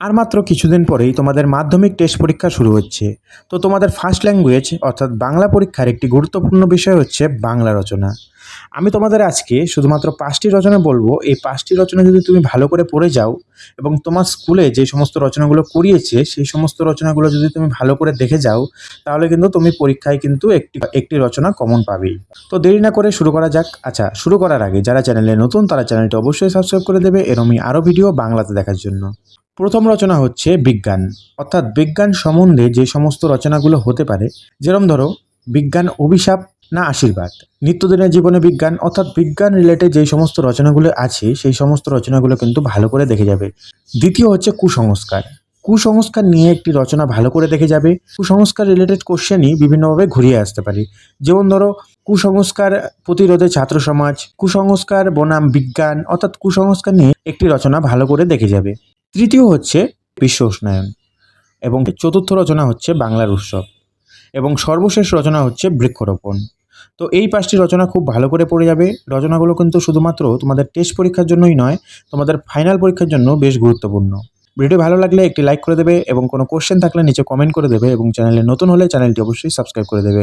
আর মাত্র কিছুদিন পরেই তোমাদের মাধ্যমিক টেস্ট পরীক্ষা শুরু হচ্ছে। তো তোমাদের ফার্স্ট ল্যাঙ্গুয়েজ অর্থাৎ বাংলা পরীক্ষার একটি গুরুত্বপূর্ণ বিষয় হচ্ছে বাংলা রচনা। আমি তোমাদের আজকে শুধুমাত্র পাঁচটি রচনা বলব। এই পাঁচটি রচনা যদি তুমি ভালো করে পড়ে যাও এবং তোমার স্কুলে যে সমস্ত রচনাগুলো করিয়েছে, সেই সমস্ত রচনাগুলো যদি তুমি ভালো করে দেখে যাও, তাহলে কিন্তু তুমি পরীক্ষায় কিন্তু একটি একটি রচনা কমন পাবেই। তো দেরি না করে শুরু করা যাক। আচ্ছা শুরু করার আগে যারা চ্যানেলে নতুন, তারা চ্যানেলটি অবশ্যই সাবস্ক্রাইব করে দেবে। এরমই আরও ভিডিও বাংলাতে দেখার জন্য। প্রথম রচনা হচ্ছে বিজ্ঞান। অর্থাৎ বিজ্ঞান সম্বন্ধে যে সমস্ত রচনাগুলো হতে পারে, যেরম ধরো, বিজ্ঞান অভিশাপ না আশীর্বাদ, নিত্যদিনের জীবনে বিজ্ঞান, অর্থাৎ বিজ্ঞান রিলেটেড যে সমস্ত রচনাগুলো আছে, সেই সমস্ত রচনাগুলো কিন্তু ভালো করে দেখে যাবে। দ্বিতীয় হচ্ছে কুসংস্কার। কুসংস্কার নিয়ে একটি রচনা ভালো করে দেখে যাবে। কুসংস্কার রিলেটেড কোশ্চেনই বিভিন্নভাবে ঘুরিয়ে আসতে পারি। যেমন ধরো, কুসংস্কার প্রতিরোধে ছাত্র সমাজ, কুসংস্কার বনাম বিজ্ঞান, অর্থাৎ কুসংস্কার নিয়ে একটি রচনা ভালো করে দেখে যাবে। তৃতীয় হচ্ছে বিশ্ব উষ্ণায়ন এবং চতুর্থ রচনা হচ্ছে বাংলার উৎসব এবং সর্বশেষ রচনা হচ্ছে বৃক্ষরোপণ। তো এই পাঁচটি রচনা খুব ভালো করে পড়ে যাবে। রচনাগুলো কিন্তু শুধুমাত্র তোমাদের টেস্ট পরীক্ষার জন্যই নয়, তোমাদের ফাইনাল পরীক্ষার জন্য বেশ গুরুত্বপূর্ণ। ভিডিও ভালো লাগলে একটি লাইক করে দেবে এবং কোনো কোশ্চেন থাকলে নিচে কমেন্ট করে দেবে এবং চ্যানেলে নতুন হলে চ্যানেলটি অবশ্যই সাবস্ক্রাইব করে দেবে।